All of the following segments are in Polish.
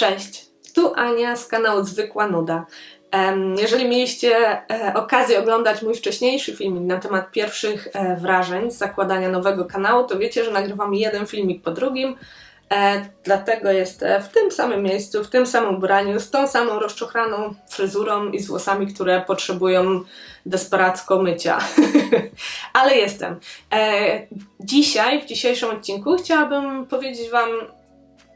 Cześć, tu Ania z kanału Zwykła Nuda. Jeżeli mieliście e, okazję oglądać mój wcześniejszy filmik na temat pierwszych e, wrażeń z zakładania nowego kanału, to wiecie, że nagrywam jeden filmik po drugim. E, dlatego jest e, w tym samym miejscu, w tym samym ubraniu, z tą samą rozczochraną fryzurą i z włosami, które potrzebują desperacko mycia. Ale jestem. Dzisiaj, w dzisiejszym odcinku, chciałabym powiedzieć Wam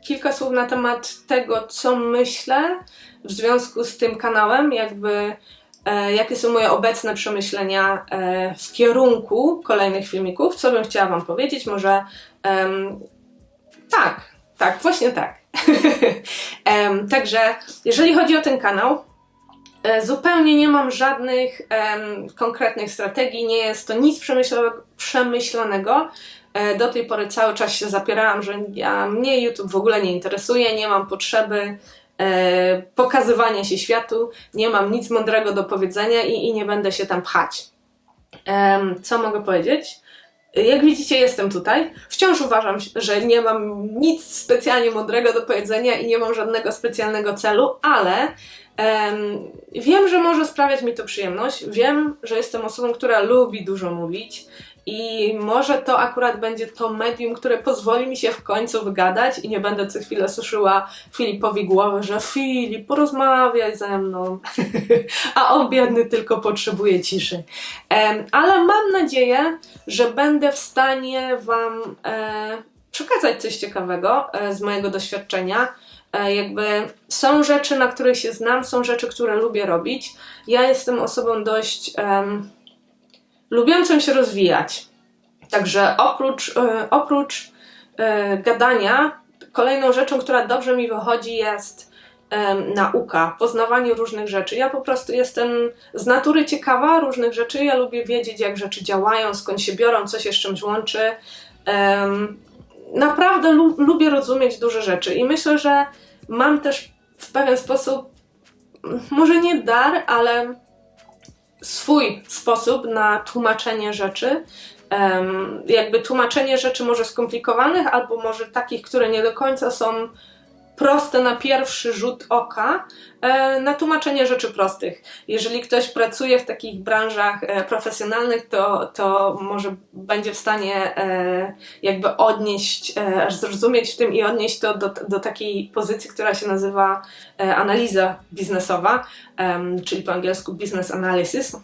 kilka słów na temat tego, co myślę w związku z tym kanałem, jakby e, jakie są moje obecne przemyślenia e, w kierunku kolejnych filmików, co bym chciała Wam powiedzieć, może em, tak, tak, właśnie tak. Em, także jeżeli chodzi o ten kanał, e, zupełnie nie mam żadnych em, konkretnych strategii, nie jest to nic przemyśla- przemyślanego. E, Do tej pory cały czas się zapierałam, że ja, mnie YouTube w ogóle nie interesuje, nie mam potrzeby e, pokazywania się światu, nie mam nic mądrego do powiedzenia i, i nie będę się tam pchać. Co mogę powiedzieć? Jak widzicie, jestem tutaj. Wciąż uważam, że nie mam nic specjalnie mądrego do powiedzenia i nie mam żadnego specjalnego celu, ale em, wiem, że może sprawiać mi to przyjemność. Wiem, że jestem osobą, która lubi dużo mówić i może to akurat będzie to medium, które pozwoli mi się w końcu wygadać i nie będę co chwilę suszyła Filipowi głowę, że Filip, porozmawiaj ze mną, a on biedny tylko potrzebuje ciszy. Ale mam nadzieję, że będę w stanie Wam e, przekazać coś ciekawego e, z mojego doświadczenia. E, jakby są rzeczy, na których się znam, są rzeczy, które lubię robić. Ja jestem osobą dość em, lubiącą się rozwijać. Także oprócz, e, oprócz e, gadania, kolejną rzeczą, która dobrze mi wychodzi, jest em, nauka, poznawanie różnych rzeczy. Ja po prostu jestem z natury ciekawa różnych rzeczy. Ja lubię wiedzieć, jak rzeczy działają, skąd się biorą, co się z czymś łączy. Naprawdę lu- lubię rozumieć duże rzeczy i myślę, że mam też w pewien sposób, może nie dar, ale swój sposób na tłumaczenie rzeczy. Jakby tłumaczenie rzeczy może skomplikowanych, albo może takich, które nie do końca są proste na pierwszy rzut oka, e, na tłumaczenie rzeczy prostych. Jeżeli ktoś pracuje w takich branżach e, profesjonalnych, to, to może będzie w stanie e, jakby odnieść, zrozumieć w tym i odnieść to do, do takiej pozycji, która się nazywa analiza biznesowa, czyli po angielsku business analysis.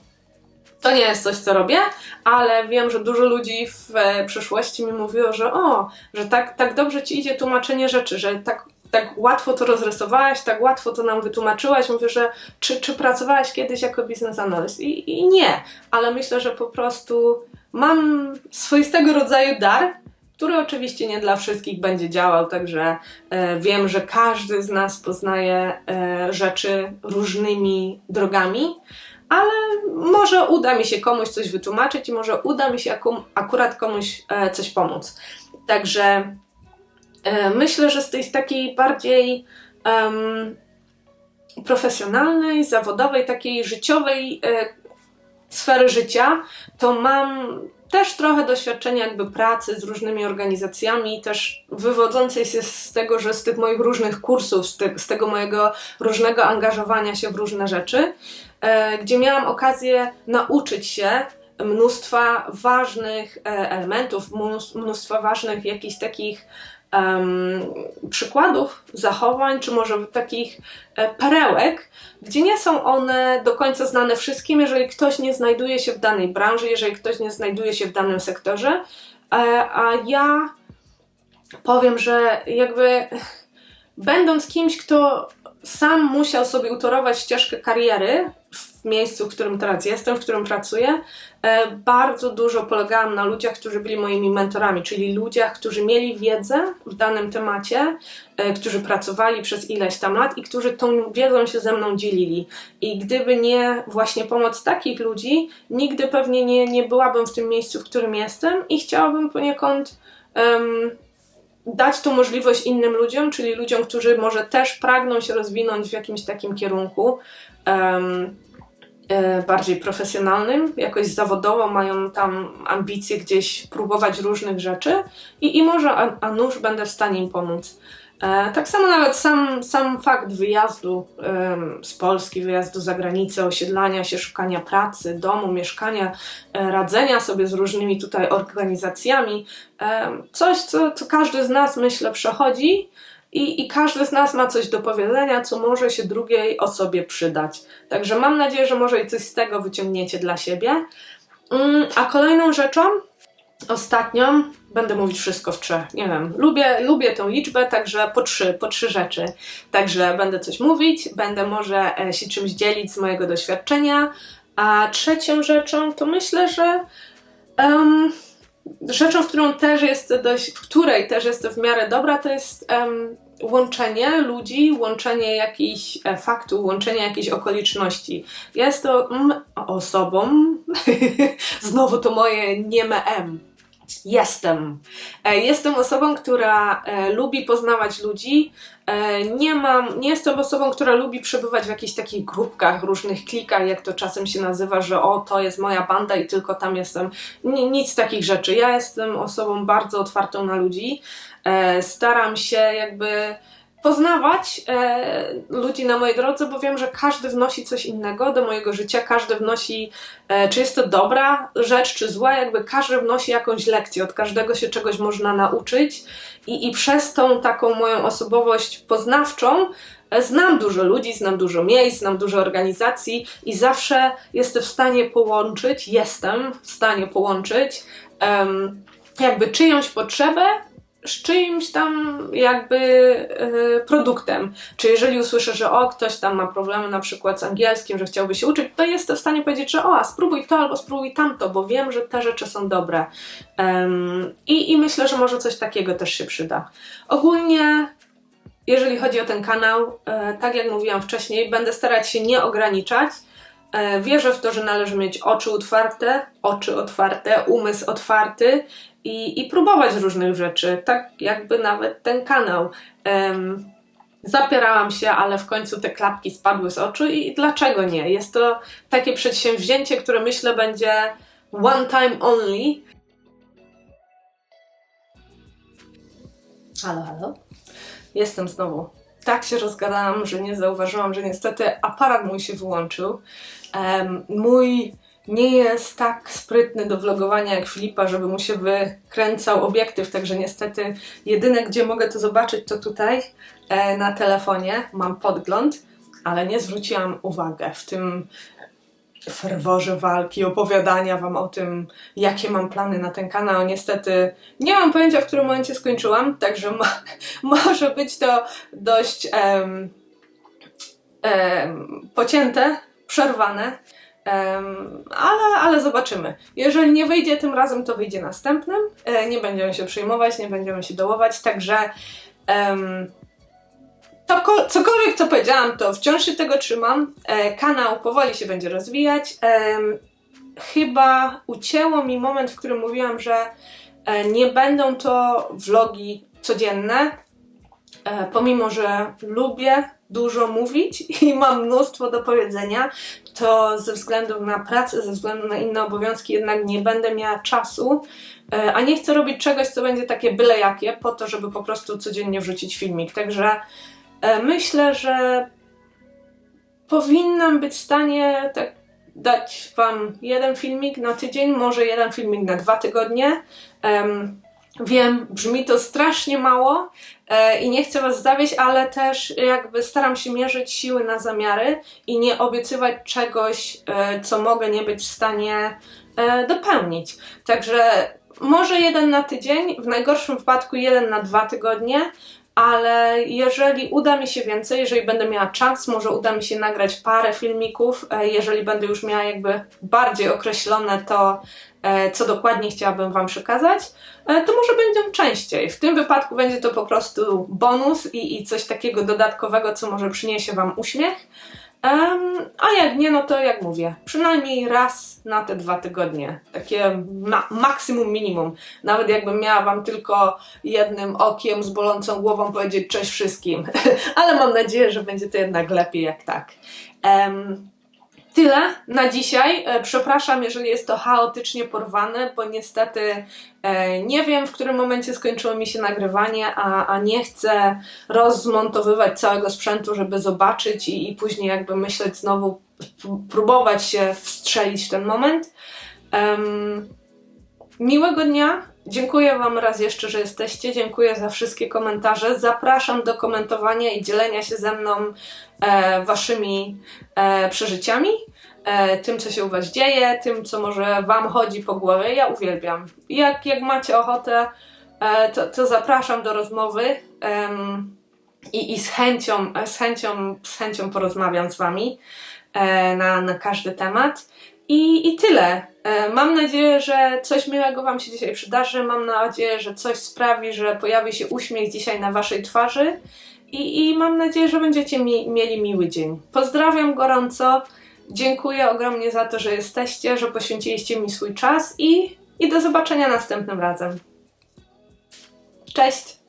To nie jest coś, co robię, ale wiem, że dużo ludzi w przyszłości mi mówiło, że o, że tak, tak dobrze ci idzie tłumaczenie rzeczy, że tak, tak łatwo to rozrysowałaś, tak łatwo to nam wytłumaczyłaś. Mówię, że czy, czy pracowałaś kiedyś jako biznes analyst? I, I nie, ale myślę, że po prostu mam swoistego rodzaju dar, który oczywiście nie dla wszystkich będzie działał, także e, wiem, że każdy z nas poznaje e, rzeczy różnymi drogami, ale może uda mi się komuś coś wytłumaczyć i może uda mi się akum, akurat komuś e, coś pomóc. Także myślę, że z tej takiej bardziej em, profesjonalnej, zawodowej, takiej życiowej e, sfery życia, to mam też trochę doświadczenia jakby pracy z różnymi organizacjami, też wywodzącej się z tego, że z tych moich różnych kursów, z, te, z tego mojego różnego angażowania się w różne rzeczy, e, gdzie miałam okazję nauczyć się mnóstwa ważnych e, elementów, mnóstw- mnóstwa ważnych jakichś takich em, przykładów zachowań, czy może takich e, perełek, gdzie nie są one do końca znane wszystkim, jeżeli ktoś nie znajduje się w danej branży, jeżeli ktoś nie znajduje się w danym sektorze. E, a ja powiem, że jakby będąc kimś, kto sam musiał sobie utorować ścieżkę kariery w miejscu, w którym teraz jestem, w którym pracuję, e, bardzo dużo polegałam na ludziach, którzy byli moimi mentorami, czyli ludziach, którzy mieli wiedzę w danym temacie, e, którzy pracowali przez ileś tam lat i którzy tą wiedzą się ze mną dzielili. I gdyby nie właśnie pomoc takich ludzi, nigdy pewnie nie, nie byłabym w tym miejscu, w którym jestem i chciałabym poniekąd em, dać tą możliwość innym ludziom, czyli ludziom, którzy może też pragną się rozwinąć w jakimś takim kierunku e, bardziej profesjonalnym, jakoś zawodowo mają tam ambicje gdzieś próbować różnych rzeczy i, i może a, nuż będę w stanie im pomóc. E, tak samo nawet sam, sam fakt wyjazdu z Polski, wyjazdu za granicę, osiedlania się, szukania pracy, domu, mieszkania, e, radzenia sobie z różnymi tutaj organizacjami, coś, co, co każdy z nas, myślę, przechodzi i, i każdy z nas ma coś do powiedzenia, co może się drugiej osobie przydać. Także mam nadzieję, że może i coś z tego wyciągniecie dla siebie. Mm, A kolejną rzeczą, ostatnią, będę mówić wszystko w trzech. Nie wiem, lubię, lubię tę liczbę, także po trzy, po trzy rzeczy. Także będę coś mówić, będę może e, się czymś dzielić z mojego doświadczenia. A trzecią rzeczą to myślę, że em, rzeczą, w którą też jest dość, w której też jestem w miarę dobra, to jest em, łączenie ludzi, łączenie jakichś e, faktów, łączenie jakichś okoliczności. Jest to mm, osobą, znowu to moje nieme M. Jestem. E, Jestem osobą, która e, lubi poznawać ludzi. E, Nie mam, nie jestem osobą, która lubi przebywać w jakichś takich grupkach, różnych klikach, jak to czasem się nazywa, że o, to jest moja banda i tylko tam jestem. Ni- Nic takich rzeczy. Ja jestem osobą bardzo otwartą na ludzi. Staram się jakby poznawać e, ludzi na mojej drodze, bo wiem, że każdy wnosi coś innego do mojego życia, każdy wnosi, e, czy jest to dobra rzecz, czy zła, jakby każdy wnosi jakąś lekcję, od każdego się czegoś można nauczyć i, i przez tą taką moją osobowość poznawczą e, znam dużo ludzi, znam dużo miejsc, znam dużo organizacji i zawsze jestem w stanie połączyć, jestem w stanie połączyć em, jakby czyjąś potrzebę z czyimś tam jakby e, produktem. Czy jeżeli usłyszę, że o, ktoś tam ma problemy na przykład z angielskim, że chciałby się uczyć, to jestem w stanie powiedzieć, że o, a spróbuj to albo spróbuj tamto, bo wiem, że te rzeczy są dobre. I, I myślę, że może coś takiego też się przyda. Ogólnie jeżeli chodzi o ten kanał, e, tak jak mówiłam wcześniej, będę starać się nie ograniczać. E, Wierzę w to, że należy mieć oczy otwarte, oczy otwarte, umysł otwarty i, i próbować różnych rzeczy, tak jakby nawet ten kanał. Em, zapierałam się, ale w końcu te klapki spadły z oczu i dlaczego nie? Jest to takie przedsięwzięcie, które myślę będzie one time only. Halo, halo. Jestem znowu. Tak się rozgadałam, że nie zauważyłam, że niestety aparat mój się wyłączył. Em, mój nie jest tak sprytny do vlogowania jak Filipa, żeby mu się wykręcał obiektyw, także niestety jedyne, gdzie mogę to zobaczyć, to tutaj e, na telefonie. Mam podgląd, ale nie zwróciłam uwagę w tym ferworze walki, opowiadania wam o tym, jakie mam plany na ten kanał. Niestety nie mam pojęcia, w którym momencie skończyłam, także ma, może być to dość em, em, pocięte, przerwane. Ale, ale zobaczymy. Jeżeli nie wyjdzie tym razem, to wyjdzie następnym. E, nie będziemy się przejmować, nie będziemy się dołować, także to, ko- cokolwiek co powiedziałam, to wciąż się tego trzymam. E, kanał powoli się będzie rozwijać. Chyba ucięło mi moment, w którym mówiłam, że e, nie będą to vlogi codzienne, pomimo że lubię dużo mówić i mam mnóstwo do powiedzenia, to ze względu na pracę, ze względu na inne obowiązki jednak nie będę miała czasu, e, a nie chcę robić czegoś, co będzie takie byle jakie, po to, żeby po prostu codziennie wrzucić filmik. Także e, myślę, że powinnam być w stanie tak dać Wam jeden filmik na tydzień, może jeden filmik na dwa tygodnie. Em, wiem, brzmi to strasznie mało i nie chcę Was zawieść, ale też jakby staram się mierzyć siły na zamiary i nie obiecywać czegoś, e, co mogę nie być w stanie e, dopełnić. Także może jeden na tydzień, w najgorszym wypadku jeden na dwa tygodnie, ale jeżeli uda mi się więcej, jeżeli będę miała czas, może uda mi się nagrać parę filmików, e, jeżeli będę już miała jakby bardziej określone to, e, co dokładnie chciałabym Wam przekazać, e, to może będą częściej. W tym wypadku będzie to po prostu bonus i, i coś takiego dodatkowego, co może przyniesie Wam uśmiech. Em, a jak nie, no to jak mówię, przynajmniej raz na te dwa tygodnie. Takie ma- maksimum, minimum. Nawet jakbym miała Wam tylko jednym okiem z bolącą głową powiedzieć cześć wszystkim. Ale mam nadzieję, że będzie to jednak lepiej jak tak. Em, tyle na dzisiaj. E, Przepraszam, jeżeli jest to chaotycznie porwane, bo niestety e, nie wiem, w którym momencie skończyło mi się nagrywanie, a, a nie chcę rozmontowywać całego sprzętu, żeby zobaczyć i, i później jakby myśleć znowu, próbować się wstrzelić w ten moment. Em, miłego dnia. Dziękuję Wam raz jeszcze, że jesteście. Dziękuję za wszystkie komentarze. Zapraszam do komentowania i dzielenia się ze mną e, Waszymi e, przeżyciami, e, tym, co się u Was dzieje, tym, co może Wam chodzi po głowie. Ja uwielbiam. Jak, jak macie ochotę, e, to, to zapraszam do rozmowy i, i z, chęcią, z, chęcią, z chęcią porozmawiam z Wami e, na, na każdy temat. I, I tyle. E, Mam nadzieję, że coś miłego Wam się dzisiaj przydarzy. Mam nadzieję, że coś sprawi, że pojawi się uśmiech dzisiaj na Waszej twarzy. I, i mam nadzieję, że będziecie mi, mieli miły dzień. Pozdrawiam gorąco. Dziękuję ogromnie za to, że jesteście, że poświęciliście mi swój czas i, i do zobaczenia następnym razem. Cześć!